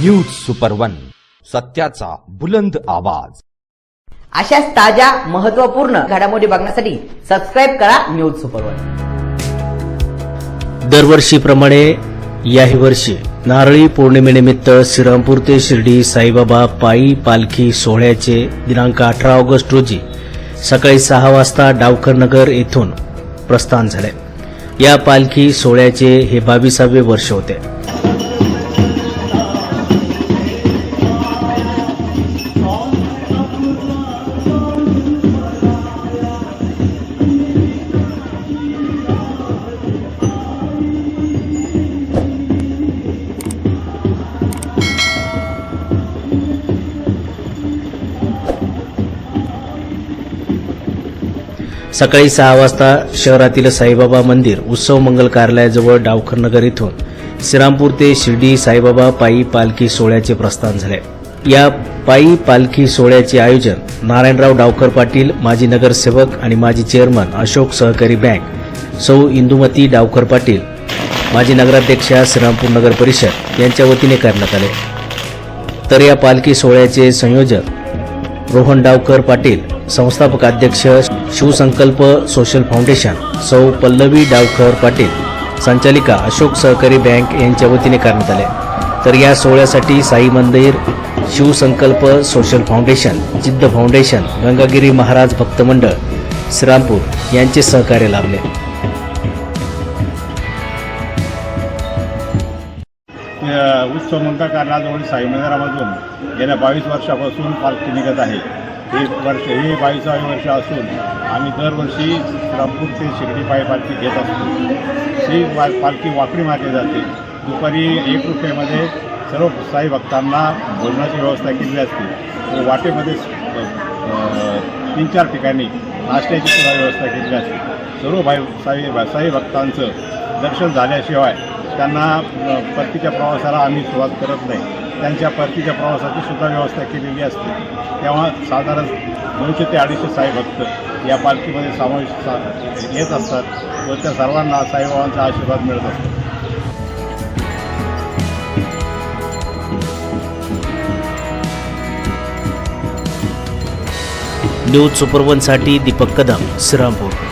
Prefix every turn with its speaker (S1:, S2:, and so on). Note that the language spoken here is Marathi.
S1: न्यूज सुपर वन सत्याचा बुलंद आवाज.
S2: अशाच ताज्या महत्त्वपूर्ण घडामोडी बघण्यासाठी सबस्क्राईब करा न्यूज सुपरवन
S3: दरवर्षीप्रमाणे याही वर्षी नारळी पौर्णिमेनिमित्त श्रीरामपूर ते शिर्डी साईबाबा पायी पालखी सोहळ्याचे दिनांक अठरा ऑगस्ट रोजी सकाळी सहा वाजता डावकर नगर येथून प्रस्थान झाले. या पालखी सोहळ्याचे हे बावीसावे वर्ष होते. सकाळी सहा वाजता शहरातील साईबाबा मंदिर उत्सव मंगल कार्यालयाजवळ डावखरनगर इथून श्रीरामपूर ते शिर्डी साईबाबा पायी पालखी सोहळ्याचे प्रस्थान झाले. या पायी पालखी सोहळ्याचे आयोजन नारायणराव डावकर पाटील माजी नगरसेवक आणि माजी चेअरमन अशोक सहकारी बँक सौ इंदुमती डावकर पाटील माजी नगराध्यक्षा श्रीरामपूर नगर परिषद यांच्या वतीने करण्यात आले. तर या पालखी सोहळ्याचे संयोजक रोहन डावकर पाटील संस्थापक अध्यक्ष शिवसंकल्प सोशल फाउंडेशन सौ पल्लवी डावकर पाटील संचालिका अशोक सहकारी बँक यांच्या वतीने करण्यात आले. तर या सोहळ्यासाठी Sai Mandir Shivsankalp social foundation Jidd foundation Gangagiri Maharaj भक्त मंडळ श्रीरामपूर यांचे सहकार्य लाभले.
S4: अ, उत्सव कारणाजवळ साई मंदिरामधून गेल्या बावीस वर्षापासून पालखी निघत आहे. हे वर्ष हे बावीसावे वर्ष असून आम्ही दरवर्षी रामपूर ते शिर्डी पालखी घेत असतो. ही पा पालखी वाकडी मारली जाते. दुपारी एक रुपयामध्ये सर्व साई भक्तांना भोजनाची व्यवस्था केलेली असते. व वाटेमध्ये तीन चार ठिकाणी नाश्त्याची सुद्धा व्यवस्था केली असते. सर्व भाई साई साई भक्तांचं दर्शन झाल्याशिवाय त्यांना परतीच्या प्रवासाला आम्ही सुरुवात करत नाही. त्यांच्या परतीच्या प्रवासाची सुद्धा व्यवस्था केलेली असते. तेव्हा साधारण दोनशे ते अडीचशे साई भक्त या पालखीमध्ये समावेश सा येत असतात व त्या सर्वांना साईबाबांचा आशीर्वाद मिळत असतो.
S3: न्यूज सुपरवनसाठी दीपक कदम श्रीरामपूर.